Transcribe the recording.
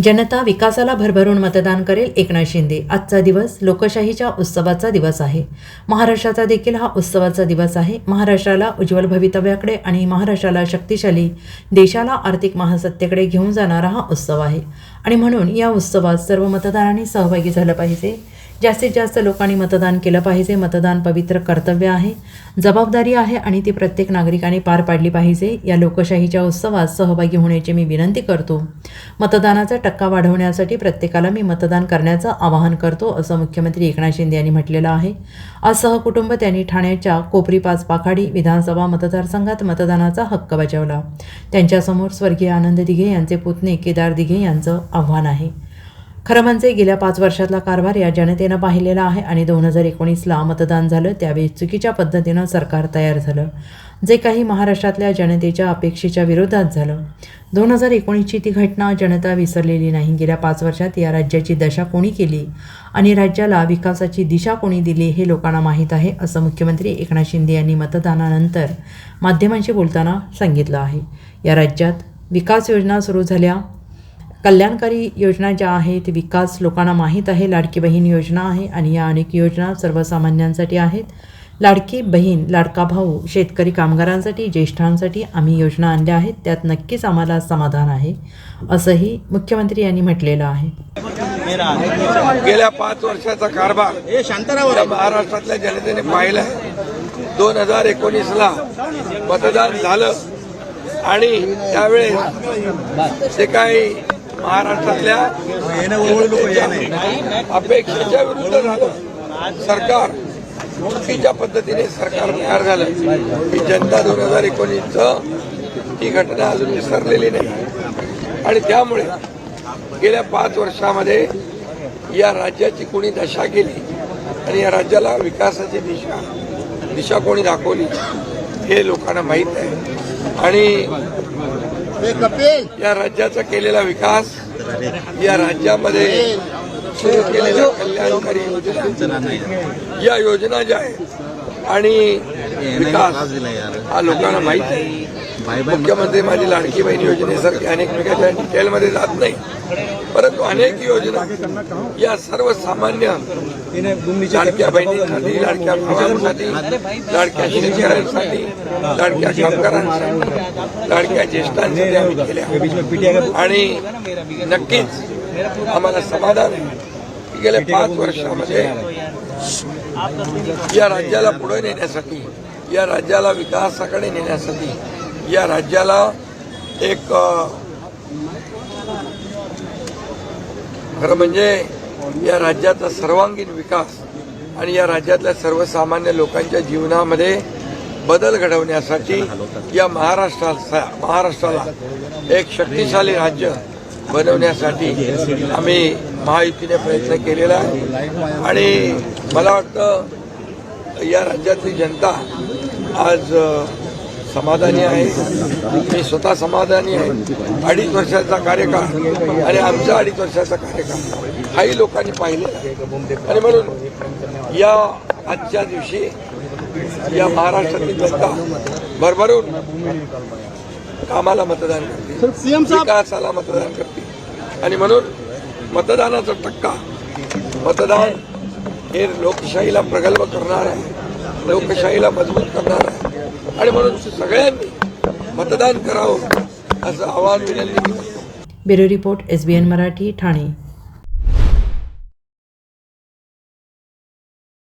जनता विकासाला भरभरून मतदान करेल एकनाथ शिंदे. आजचा दिवस लोकशाहीच्या उत्सवाचा दिवस आहे. महाराष्ट्राचा देखील हा उत्सवाचा दिवस आहे. महाराष्ट्राला उज्ज्वल भवितव्याकडे आणि महाराष्ट्राला शक्तिशाली देशाला आर्थिक महासत्तेकडे घेऊन जाणारा हा उत्सव आहे. आणि म्हणून या उत्सवात सर्व मतदारांनी सहभागी झालं पाहिजे. जास्तीत जास्त लोकांनी मतदान केलं पाहिजे. मतदान पवित्र कर्तव्य आहे. जबाबदारी आहे आणि ती प्रत्येक नागरिकाने पार पाडली पाहिजे. या लोकशाहीच्या उत्सवात सहभागी होण्याची मी विनंती करतो. मतदानाचा टक्का वाढवण्यासाठी प्रत्येकाला मी मतदान करण्याचं आवाहन करतो असं मुख्यमंत्री एकनाथ शिंदे यांनी म्हटलेलं आहे. आज सहकुटुंब त्यांनी ठाण्याच्या कोपरी पाच पाखाडी विधानसभा मतदारसंघात मतदानाचा हक्क बजावला. त्यांच्यासमोर स्वर्गीय आनंद दिघे यांचे पुतणे केदार दिघे यांचं आव्हान आहे. खरं म्हणजे गेल्या पाच वर्षातला कारभार या जनतेनं पाहिलेला आहे आणि दोन हजार एकोणीसला मतदान झालं त्यावेळी चुकीच्या पद्धतीनं सरकार तयार झालं. जे काही महाराष्ट्रातल्या जनतेच्या अपेक्षेच्या विरोधात झालं. दोन हजार एकोणीसची ती घटना जनता विसरलेली नाही. गेल्या पाच वर्षात या राज्याची दशा कोणी केली आणि राज्याला विकासाची दिशा कोणी दिली हे लोकांना माहीत आहे असं मुख्यमंत्री एकनाथ शिंदे यांनी मतदानानंतर माध्यमांशी बोलताना सांगितलं आहे. या राज्यात विकास योजना सुरू झाल्या कल्याणकारी योजना ज्या आहेत विकास लोकांना माहीत आहे लाडकी बहीण योजना आहे आणि या अनेक योजना सर्वसामान्यांसाठी आहेत. लाडकी बहीण लाडका भाऊ शेतकरी कामगारांसाठी ज्येष्ठांसाठी आम्ही योजना आणल्या आहेत. त्यात नक्कीच आम्हाला समाधान आहे असंही मुख्यमंत्री यांनी म्हटलेलं आहे. गेल्या पाच वर्षाचा कारभार हे महाराष्ट्रातल्या जनतेने पाहिलाय दोन हजार एकोणीसला मतदान झालं आणि त्यावेळेस जे काही महाराष्ट्रातल्या अपेक्षेच्या विरुद्ध झालं सरकार चुकीच्या पद्धतीने सरकार तयार झालं. ही जनता दोन हजार एकोणीसचं ही घटना अजून विसरलेली नाही. आणि त्यामुळे गेल्या पाच वर्षामध्ये या राज्याची कोणी दशा केली आणि या राज्याला विकासाची दिशा दिशा कोणी दाखवली हे लोकांना माहीत आहे. आणि हे कपिल! या राज्याचा केलेला विकास या राज्यामध्ये सुरू केलेल्या कल्याणकारी योजना या योजना ज्या आहेत आणि विकास हा लोकांना माहीत आहे मुख्यमंत्री माझी लाडकी बहीण योजनेसारखी अनेक प्रकारच्या डिटेलमध्ये जात नाही. परंतु अनेक योजना या सर्वसामान्य लाडक्या बहिणींसाठी लाडक्या भावांसाठी लाडक्या शेतकऱ्यांसाठी लाडक्या कामगारांसाठी लाडक्या ज्येष्ठांसाठी आम्ही केल्या. आणि नक्कीच आम्हाला समाधान गेल्या पाच वर्षामध्ये या राज्याला पुढे नेण्यासाठी या राज्याला विकासाकडे नेण्यासाठी या राज्याला एक खरं म्हणजे या राज्याचा सर्वांगीण विकास आणि या राज्यातल्या सर्वसामान्य लोकांच्या जीवनामध्ये बदल घडवण्यासाठी या महाराष्ट्राला महाराष्ट्राला एक शक्तिशाली राज्य बनवण्यासाठी आम्ही महायुतीने प्रयत्न केलेला आहे. आणि मला वाटतं या राज्यातली जनता आज समाधानी आहे. मी स्वतः समाधानी आहे. अडीच वर्षाचा कार्यकाळ आणि आमचा अडीच वर्षाचा कार्यकाळ. हाही लोकांनी पाहिलेला आहे. आणि म्हणून या आजच्या दिवशी या महाराष्ट्रातली जनता भरभरून कामाला मतदान करते. विकासाला मतदान करते. आणि म्हणून मतदानाचा टक्का मतदान हे लोकशाहीला प्रगल्भ करणार आहे. लोकशाहीला मजबूत करणार आहे. आणि म्हणून सगळ्यांनी मतदान करावं असं आवाहन विनंती bureau report S B N Marathi Thane.